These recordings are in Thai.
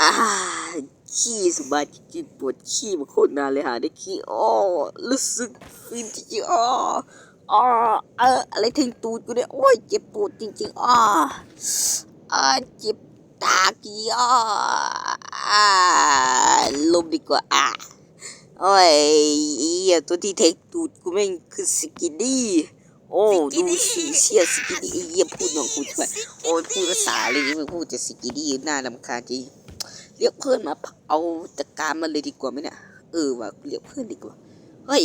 อ่าขี้สบายจริงๆปวดขี้มาโคตรนานเลยหาได้ขี้อ้อรู้สึกฟินจริงๆอ้ออ้อเอออะไรถึงตูดกูเนี่ยโอ้ยเจ็บปวดจริงๆอ้ออ่าเจ็บตากี้อ้ออ่าลมดีกว่าอะโอ้ยเหี้ยตัวที่เทคตูดกูแม่งคือสกินดี้โอ้ดูสีเชียสกินดี้ไอ้เหี้ยพูดหนองกูช่วยโอ้ยพูดภาษาอะไรนี่พูดจะสกินดี้น่ารำคาญจริง เรียกเพื่อนมาเอาจัดการมันเลยดีกว่าไหมเนี่ยเออว่ะเรียกเพื่อนดีกว่าเฮ้ย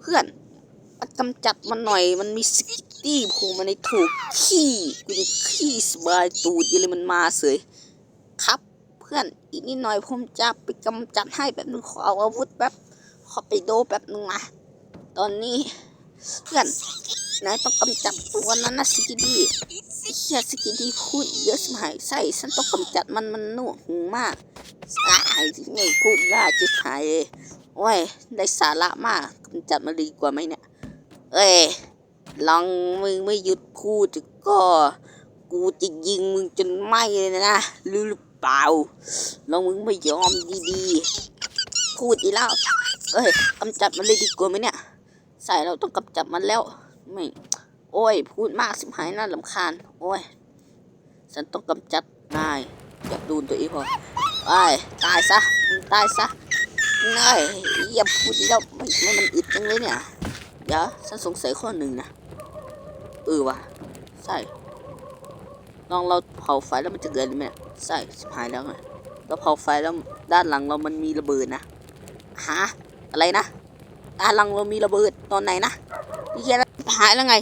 เพื่อนมากำจัดมันหน่อยมันมีสกิตตี้โผล่มาในถูกขี้กูขี้สบายตูดอยังเลยมันมาเสยครับ เพื่อนอีกนิดหน่อยผมจะไปกำจัดให้แบบนึงขอเอาอาวุธแป๊บขอไปโดแบบนึงนะตอนนี้ เพื่อนนายต้องกำจัดตัวนั้นนะสกิตตี้ เฮียสกินที่พูดเยอะสมัยใส่ฉันต้องกำจัดมันมันหนวงหูมากสายไม่พูดล่าจะหายเลยโอ้ยได้สาระมากกำจัดมันดีกว่าไหมเนี่ย เอ้ยลองมึงไม่หยุดพูดก็ กูจะยิงมึงจนไหมเลยนะรู้หรือเปล่าลองมึงไม่ยอมดีๆ พูดอีกแล้วเอ้ยกำจัดมันเลยดีกว่าไหมเนี่ย ใส่เราต้องกำจัดมันแล้วไม่ โอ้ย พูดมากสิบหายน่าลำคาญ โอ้ย ฉันต้องกำจัดนายอย่าดูตัวเองพอไอ้ตายซะตายซะนายอย่าพูดอีกแล้วไม่ไม่มันอึดจังเลยเนี่ย เดี๋ยวฉันสงสัยข้อหนึ่งนะ เออวะใช่ลองเราเผาไฟแล้วมันจะเกิดไหมใช่สิบหายแล้วไงเราเผาไฟแล้วด้านหลังเรามันมีระเบิดนะฮะอะไรนะด้านหลังเรามีระเบิดตอนไหนนะนี่แค่หายแล้วไง